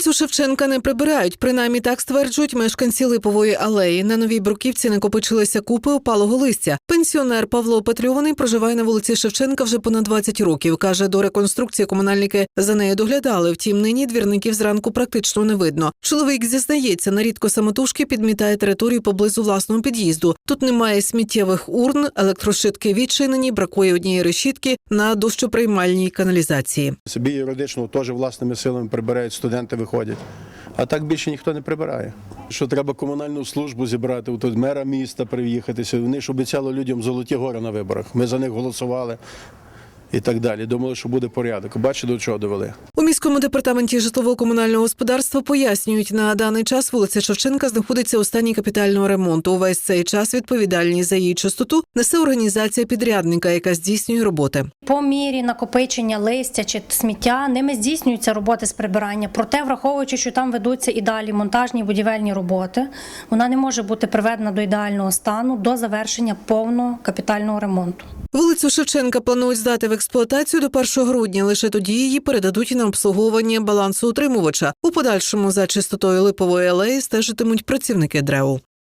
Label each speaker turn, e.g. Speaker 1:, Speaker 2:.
Speaker 1: Вулицю Шевченка не прибирають. Принаймні так стверджують мешканці липової алеї. На новій бруківці накопичилися купи опалого листя. Пенсіонер Павло Петрьований проживає на вулиці Шевченка вже понад 20 років. каже, до реконструкції комунальники за нею доглядали. Втім, нині двірників зранку практично не видно. Чоловік зізнається, нарідко самотужки підмітає територію поблизу власного під'їзду. Тут немає сміттєвих урн, електрошитки відчинені, бракує однієї решітки на дощоприймальній каналізації.
Speaker 2: Собі юридично теж власними силами прибирають, студенти виходять. А так більше ніхто не прибирає. Що треба комунальну службу зібрати, тут мера міста приїхатися. Вони ж обіцяли людям золоті гори на виборах. Ми за них голосували і так далі. Думали, що буде порядок. Бачите, до чого довели.
Speaker 1: У міському департаменті житлово-комунального господарства пояснюють, на даний час вулиця Шевченка знаходиться у стані капітального ремонту. Увесь цей час відповідальність за її частоту несе організація підрядника, яка здійснює роботи.
Speaker 3: По мірі накопичення листя чи сміття ними здійснюються роботи з прибирання. Проте, враховуючи, що там ведуться і далі монтажні будівельні роботи, вона не може бути приведена до ідеального стану до завершення повного капітального ремонту.
Speaker 1: Вулицю Шевченка планують здати в експлуатацію до 1 грудня. Лише тоді її передадуть на обслуговування балансоутримувача. У подальшому за чистотою липової алеї стежитимуть працівники ДРЕУ.